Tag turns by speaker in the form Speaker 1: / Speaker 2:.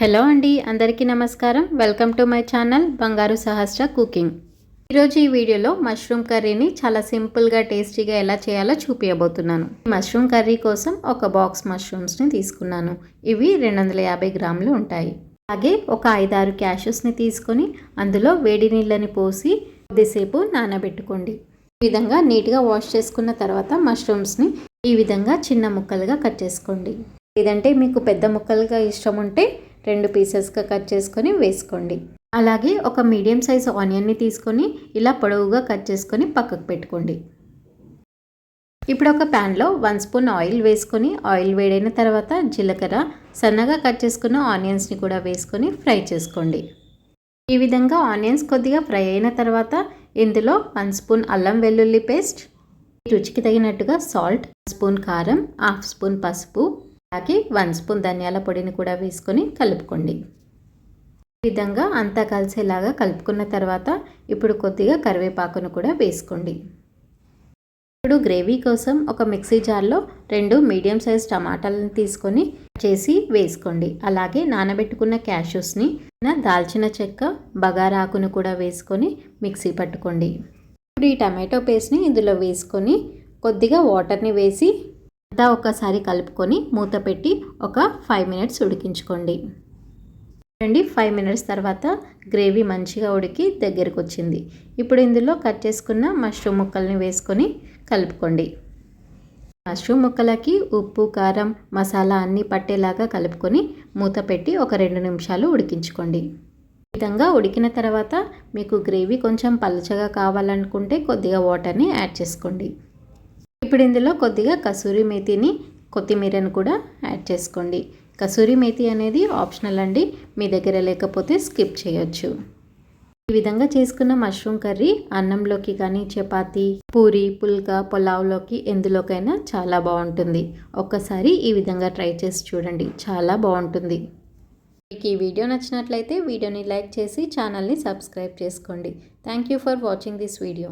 Speaker 1: Hello అండి అందరికీ నమస్కారం. వెల్కమ్ టు మై ఛానల్ బంగారు సహస్ర కుకింగ్. ఈరోజు ఈ వీడియోలో మష్రూమ్ కర్రీని చాలా సింపుల్గా టేస్టీగా ఎలా చేయాలో చూపించబోతున్నాను మష్రూమ్ కర్రీ కోసం ఒక బాక్స్ మష్రూమ్స్ని తీసుకున్నాను. ఇవి రెండు వందల యాభై గ్రాములు ఉంటాయి. అలాగే ఒక ఐదారు క్యాషెస్ని తీసుకొని అందులో వేడి నీళ్ళని పోసి కొద్దిసేపు నానబెట్టుకోండి. ఈ విధంగా నీట్గా వాష్ చేసుకున్న తర్వాత మష్రూమ్స్ని ఈ విధంగా చిన్న ముక్కలుగా కట్ చేసుకోండి. లేదంటే మీకు పెద్ద ముక్కలుగా ఇష్టం ఉంటే రెండు పీసెస్గా కట్ చేసుకొని వేసుకోండి. అలాగే ఒక మీడియం సైజ్ ఆనియన్ని తీసుకొని ఇలా పొడవుగా కట్ చేసుకొని పక్కకు పెట్టుకోండి. ఇప్పుడు ఒక ప్యాన్లో వన్ స్పూన్ ఆయిల్ వేసుకొని ఆయిల్ వేడైన తర్వాత జీలకర్ర సన్నగా కట్ చేసుకున్న ఆనియన్స్ని కూడా వేసుకొని ఫ్రై చేసుకోండి. ఈ విధంగా ఆనియన్స్ కొద్దిగా ఫ్రై అయిన తర్వాత ఇందులో వన్ స్పూన్ అల్లం వెల్లుల్లి పేస్ట్ రుచికి తగినట్టుగా సాల్ట్ స్పూన్ కారం హాఫ్ స్పూన్ పసుపు అలాగే వన్ స్పూన్ ధనియాల పొడిని కూడా వేసుకొని కలుపుకోండి. ఈ విధంగా అంతా కలిసేలాగా కలుపుకున్న తర్వాత ఇప్పుడు కొద్దిగా కరివేపాకును కూడా వేసుకోండి. ఇప్పుడు గ్రేవీ కోసం ఒక మిక్సీ జార్లో రెండు మీడియం సైజ్ టమాటాలను తీసుకొని చేసి వేసుకోండి. అలాగే నానబెట్టుకున్న క్యాషూస్ని దాల్చిన చెక్క బగారాకును కూడా వేసుకొని మిక్సీ పట్టుకోండి. ఇప్పుడు ఈ టమాటో పేస్ట్ని ఇందులో వేసుకొని కొద్దిగా వాటర్ని వేసి అంతా ఒకసారి కలుపుకొని మూత పెట్టి ఒక ఫైవ్ మినిట్స్ ఉడికించుకోండి. చూడండి ఫైవ్ మినిట్స్ తర్వాత గ్రేవీ మంచిగా ఉడికి దగ్గరకు వచ్చింది. ఇప్పుడు ఇందులో కట్ చేసుకున్న మష్రూమ్ ముక్కల్ని వేసుకొని కలుపుకోండి. మష్రూమ్ ముక్కలకి ఉప్పు కారం మసాలా అన్నీ పట్టేలాగా కలుపుకొని మూత పెట్టి ఒక రెండు నిమిషాలు ఉడికించుకోండి. ఈ విధంగా ఉడికిన తర్వాత మీకు గ్రేవీ కొంచెం పలచగా కావాలనుకుంటే కొద్దిగా వాటర్ని యాడ్ చేసుకోండి. ఇప్పుడు ఇందులో కొద్దిగా కసూరి మేతిని కొత్తిమీరను కూడా యాడ్ చేసుకోండి. కసూరి మేతి అనేది ఆప్షనల్ అండి. మీ దగ్గర లేకపోతే స్కిప్ చేయొచ్చు. ఈ విధంగా చేసుకున్న మష్రూమ్ కర్రీ అన్నంలోకి కానీ చపాతి పూరి పుల్కా పులావ్లోకి ఎందులోకైనా చాలా బాగుంటుంది. ఒక్కసారి ఈ విధంగా ట్రై చేసి చూడండి. చాలా బాగుంటుంది. మీకు ఈ వీడియో నచ్చినట్లయితే వీడియోని లైక్ చేసి ఛానల్ని సబ్స్క్రైబ్ చేసుకోండి. Thank you for watching this video.